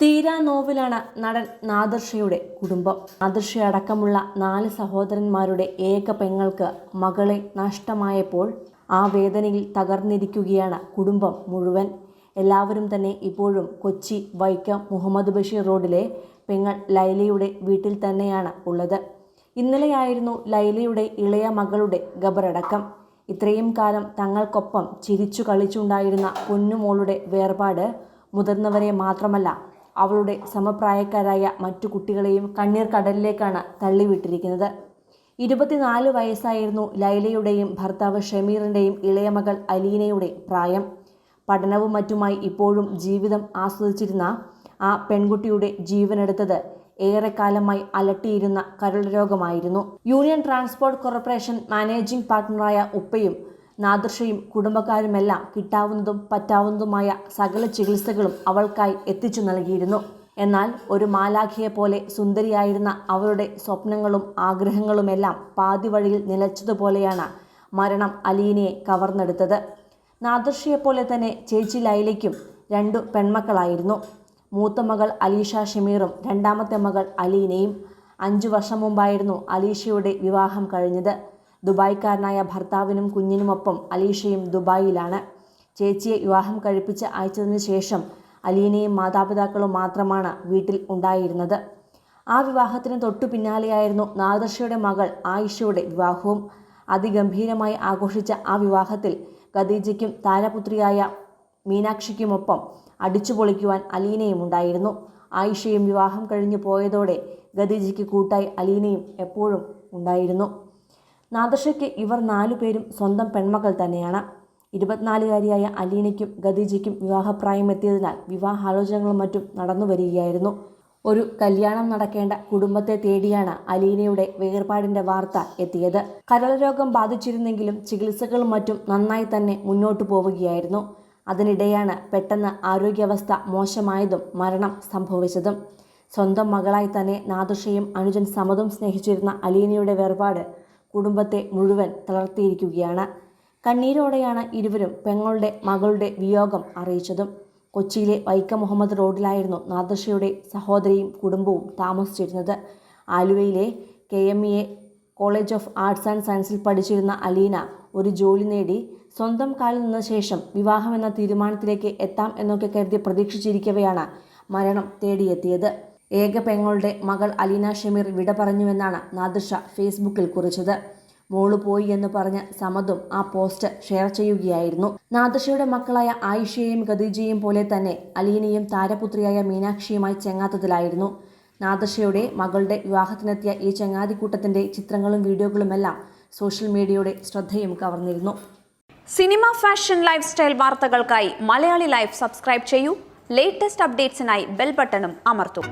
തീരാ നോവിലാണ് നടൻ നാദർഷയുടെ കുടുംബം. നാദർഷ അടക്കമുള്ള നാല് സഹോദരന്മാരുടെ ഏക പെങ്ങൾക്ക് മകളെ നഷ്ടമായപ്പോൾ ആ വേദനയിൽ തകർന്നിരിക്കുകയാണ് കുടുംബം മുഴുവൻ. എല്ലാവരും തന്നെ ഇപ്പോഴും കൊച്ചി വൈക്കം മുഹമ്മദ് ബഷീർ റോഡിലെ പെങ്ങൾ ലൈലയുടെ വീട്ടിൽ തന്നെയാണ് ഉള്ളത്. ഇന്നലെയായിരുന്നു ലൈലയുടെ ഇളയ മകളുടെ ഖബറടക്കം. ഇത്രയും കാലം തങ്ങൾക്കൊപ്പം ചിരിച്ചു കളിച്ചുണ്ടായിരുന്ന പൊന്നുമോളുടെ വേർപാട് മുതിർന്നവരെ മാത്രമല്ല അവളുടെ സമപ്രായക്കാരായ മറ്റു കുട്ടികളെയും കണ്ണീർ കടലിലേക്കാണ് തള്ളിവിട്ടിരിക്കുന്നത്. ഇരുപത്തിനാല് വയസ്സായിരുന്നു ലൈലയുടെയും ഭർത്താവ് ഷമീറിന്റെയും ഇളയ മകൾ അലീനയുടെ പ്രായം. പഠനവും മറ്റുമായി ഇപ്പോഴും ജീവിതം ആസ്വദിച്ചിരുന്ന ആ പെൺകുട്ടിയുടെ ജീവനെടുത്തത് ഏറെക്കാലമായി അലട്ടിയിരുന്ന കരൾ രോഗമായിരുന്നു. യൂണിയൻ ട്രാൻസ്പോർട്ട് കോർപ്പറേഷൻ മാനേജിംഗ് പാർട്ട്ണറായ ഉപ്പയും നാദൃഷയും കുടുംബക്കാരുമെല്ലാം കിട്ടാവുന്നതും പറ്റാവുന്നതുമായ സകല ചികിത്സകളും അവൾക്കായി എത്തിച്ചു നൽകിയിരുന്നു. എന്നാൽ ഒരു മാലാഖിയെ പോലെ സുന്ദരിയായിരുന്ന അവരുടെ സ്വപ്നങ്ങളും ആഗ്രഹങ്ങളുമെല്ലാം പാതി വഴിയിൽ നിലച്ചതുപോലെയാണ് മരണം അലീനയെ കവർന്നെടുത്തത്. നാദർഷിയെപ്പോലെ തന്നെ ചേച്ചി ലൈലയ്ക്കും രണ്ടു പെൺമക്കളായിരുന്നു. മൂത്ത മകൾ അലീഷ ഷമീറും രണ്ടാമത്തെ മകൾ അലീനയും. അഞ്ചു വർഷം മുമ്പായിരുന്നു അലീഷയുടെ വിവാഹം കഴിഞ്ഞത്. ദുബായ്ക്കാരനായ ഭർത്താവിനും കുഞ്ഞിനുമൊപ്പം അലീഷയും ദുബായിലാണ്. ചേച്ചിയെ വിവാഹം കഴിപ്പിച്ച് അയച്ചതിന് ശേഷം അലീനയും മാതാപിതാക്കളും മാത്രമാണ് വീട്ടിൽ ഉണ്ടായിരുന്നത്. ആ വിവാഹത്തിന് തൊട്ടു പിന്നാലെയായിരുന്നു നാദർഷയുടെ മകൾ ആയിഷയുടെ വിവാഹവും. അതിഗംഭീരമായി ആഘോഷിച്ച ആ വിവാഹത്തിൽ ഖദീജയ്ക്കും താരപുത്രിയായ മീനാക്ഷിക്കുമൊപ്പം അടിച്ചു പൊളിക്കുവാൻ അലീനയും ഉണ്ടായിരുന്നു. ആയിഷയും വിവാഹം കഴിഞ്ഞു പോയതോടെ ഖദീജയ്ക്ക് കൂട്ടായി അലീനയും എപ്പോഴും ഉണ്ടായിരുന്നു. നാദർഷയ്ക്ക് ഇവർ നാലു പേരും സ്വന്തം പെൺമക്കൾ തന്നെയാണ്. ഇരുപത്തിനാലുകാരിയായ അലീനയ്ക്കും ഖദീജയ്ക്കും വിവാഹപ്രായം എത്തിയതിനാൽ വിവാഹാലോചനകളും മറ്റും നടന്നു വരികയായിരുന്നു. ഒരു കല്യാണം നടക്കേണ്ട കുടുംബത്തെ തേടിയാണ് അലീനയുടെ വേർപാടിന്റെ വാർത്ത എത്തിയത്. കരളരോഗം ബാധിച്ചിരുന്നെങ്കിലും ചികിത്സകളും മറ്റും നന്നായി തന്നെ മുന്നോട്ടു പോവുകയായിരുന്നു. അതിനിടെയാണ് പെട്ടെന്ന് ആരോഗ്യാവസ്ഥ മോശമായതും മരണം സംഭവിച്ചതും. സ്വന്തം മകളായി തന്നെ നാദുഷയും അനുജൻ സമതും സ്നേഹിച്ചിരുന്ന അലീനയുടെ വേർപാട് കുടുംബത്തെ മുഴുവൻ തളർത്തിയിരിക്കുകയാണ്. കണ്ണീരോടെയാണ് ഇരുവരും പെങ്ങളുടെ മകളുടെ വിയോഗം അറിയിച്ചതും. കൊച്ചിയിലെ വൈക്കം മുഹമ്മദ് റോഡിലായിരുന്നു നാദർഷയുടെ സഹോദരിയും കുടുംബവും താമസിച്ചിരുന്നത്. ആലുവയിലെ K M E A college of arts and സയൻസിൽ പഠിച്ചിരുന്ന അലീന ഒരു ജോലി നേടി സ്വന്തം കാലിൽ നിന്ന ശേഷം വിവാഹമെന്ന തീരുമാനത്തിലേക്ക് എത്താം എന്നൊക്കെ കരുതി പ്രതീക്ഷിച്ചിരിക്കവെയാണ് മരണം തേടിയെത്തിയത്. ഏക പെങ്ങളുടെ മകൾ അലീന ഷമീർ വിട പറഞ്ഞുവെന്നാണ് നാദിർഷ ഫേസ്ബുക്കിൽ കുറിച്ചത്. മോൾ പോയി എന്ന് പറഞ്ഞ് സമദും ആ പോസ്റ്റ് ഷെയർ ചെയ്യുകയായിരുന്നു. നാദിർഷയുടെ മക്കളായ ആയിഷയെയും ഖദീജയും പോലെ തന്നെ അലീനയും താരപുത്രിയായ മീനാക്ഷിയുമായി ചെങ്ങാത്തത്തിലായിരുന്നു. നാദിർഷയുടെ മകളുടെ വിവാഹത്തിനെത്തിയ ഈ ചങ്ങാതിക്കൂട്ടത്തിന്റെ ചിത്രങ്ങളും വീഡിയോകളുമെല്ലാം സോഷ്യൽ മീഡിയയുടെ ശ്രദ്ധയും കവർന്നിരുന്നു. സിനിമ ഫാഷൻ ലൈഫ് സ്റ്റൈൽ വാർത്തകൾക്കായി മലയാളി ലൈഫ് സബ്സ്ക്രൈബ് ചെയ്യൂ. ലേറ്റസ്റ്റ് അപ്ഡേറ്റ്സിനായി ബെൽ ബട്ടണും അമർത്തും.